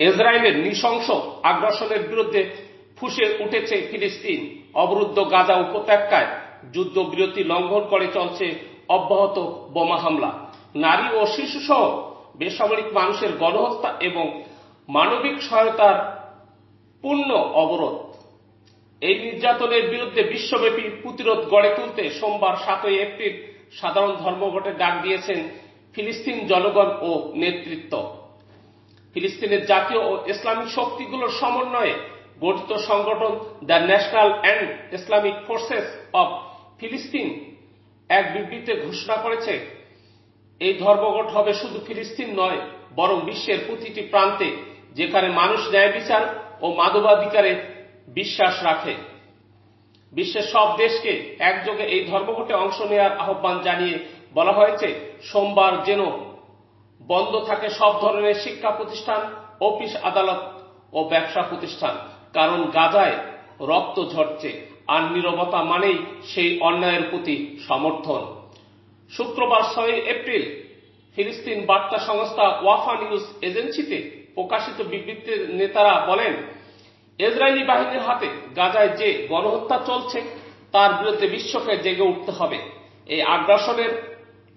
ইসরায়েলের নৃশংস আগ্রাসনের বিরুদ্ধে ফুসে উঠেছে ফিলিস্তিন। অবরুদ্ধ গাজা উপত্যকায় যুদ্ধবিরতি লঙ্ঘন করে চলছে অব্যাহত বোমা হামলা। নারী ও শিশু সহ বেসামরিক মানুষের গণহত্যা এবং মানবিক সহায়তার পূর্ণ অবরোধ। এই নির্যাতনের বিরুদ্ধে বিশ্বব্যাপী প্রতিরোধ গড়ে তুলতে সোমবার সাতই এপ্রিল সাধারণ ধর্মঘটে ডাক দিয়েছেন ফিলিস্তিন জনগণ ও নেতৃত্ব। ফিলিস্তিনের জাতীয় ও ইসলামিক শক্তিগুলোর সমন্বয়ে গঠিত সংগঠন the national and Islamic forces of ফিলিস্তিন এক বিবৃতিতে ঘোষণা করেছে, এই ধর্মঘট হবে শুধু ফিলিস্তিন নয়, বরং বিশ্বের প্রতিটি প্রান্তে যেখানে মানুষ ন্যায় বিচার ও মানবাধিকারে বিশ্বাস রাখে। বিশ্বের সব দেশকে একযোগে এই ধর্মঘটে অংশ নেওয়ার আহ্বান জানিয়ে বলা হয়েছে, সোমবার যেন বন্ধ থাকে সব ধরনের শিক্ষা প্রতিষ্ঠান, অফিস আদালত ও ব্যবসা প্রতিষ্ঠান। কারণ গাজায় রক্ত ঝরছে, আর নীরবতা মানেই সেই অন্যায়ের প্রতি সমর্থন। শুক্রবার ছয় এপ্রিল ফিলিস্তিন বার্তা সংস্থা ওয়াফা নিউজ এজেন্সিতে প্রকাশিত বিবৃতিতে নেতারা বলেন, ইসরায়েলি বাহিনীর হাতে গাজায় যে গণহত্যা চলছে, তার বিরুদ্ধে বিশ্বকে জেগে উঠতে হবে। এই আগ্রাসনের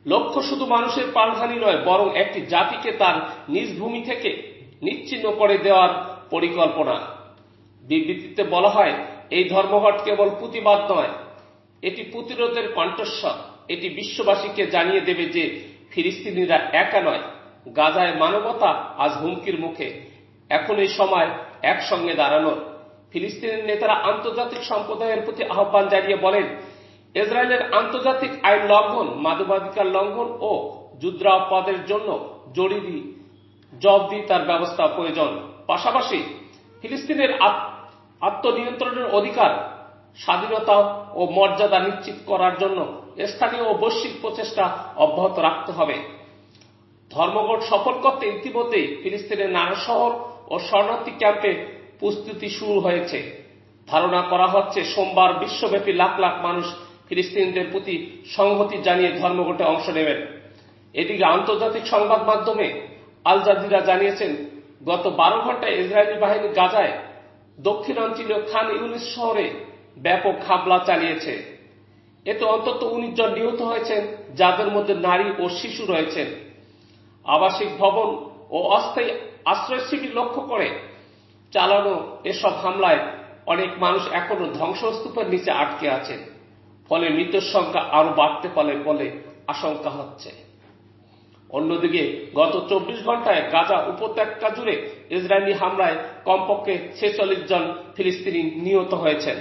লক্ষ্য শুধু মানুষের প্রাণহানি নয়, বরং একটি জাতিকে তার নিজ ভূমি থেকে নিচ্ছিন্ন করে দেওয়ার পরিকল্পনা। বিবৃতিতে বলা হয়, এই ধর্মঘট কেবল প্রতিবাদ নয়, এটি প্রতিরোধের কণ্ঠস্বর। এটি বিশ্ববাসীকে জানিয়ে দেবে যে ফিলিস্তিনিরা একা নয়, গাজায় মানবতা আজ হুমকির মুখে। এখন এই সময় একসঙ্গে দাঁড়ানোর। ফিলিস্তিনের নেতারা আন্তর্জাতিক সম্প্রদায়ের প্রতি আহ্বান জানিয়ে বলেন ইসরায়েলের আন্তর্জাতিক আইন লঙ্ঘন মানবাধিকার লঙ্ঘন ও যুদ্ধাপদের জন্য জরুরি জবাবদিহিতার ব্যবস্থা প্রয়োজন। পাশাপাশি ফিলিস্তিনের আত্মনিয়ন্ত্রণের অধিকার, স্বাধীনতা ও মর্যাদা নিশ্চিত করার জন্য স্থানীয় ও বৈশ্বিক প্রচেষ্টা অব্যাহত রাখতে হবে। ধর্মঘট সফল করতে ইতিমধ্যেই ফিলিস্তিনের নানা শহর ও শরণার্থী ক্যাম্পে প্রস্তুতি শুরু হয়েছে। ধারণা করা হচ্ছে সোমবার বিশ্বব্যাপী লাখ লাখ মানুষ ফিলিস্তিনদের প্রতি সংহতি জানিয়ে ধর্মঘটে অংশ নেবেন। এদিকে আন্তর্জাতিক সংবাদ মাধ্যমে আল জাজিরা জানিয়েছেন, গত বারো ঘন্টায় ইসরায়েলি বাহিনী গাজায় দক্ষিণাঞ্চলীয় খান ইউনিস শহরে ব্যাপক হামলা চালিয়েছে। এতে অন্তত উনিশ জন নিহত হয়েছেন, যাদের মধ্যে নারী ও শিশু রয়েছেন। আবাসিক ভবন ও অস্থায়ী আশ্রয় শিবির লক্ষ্য করে চালানো এসব হামলায় অনেক মানুষ এখনও ধ্বংসস্তূপের নিচে আটকে আছেন। ফলে মৃতের সংখ্যা আরও বাড়তে পারে বলে আশঙ্কা হচ্ছে। অন্যদিকে, গত চব্বিশ ঘন্টায় গাজা উপত্যকা জুড়ে ইসরায়েলি হামলায় কমপক্ষে ছেচল্লিশ জন ফিলিস্তিনি নিহত হয়েছেন।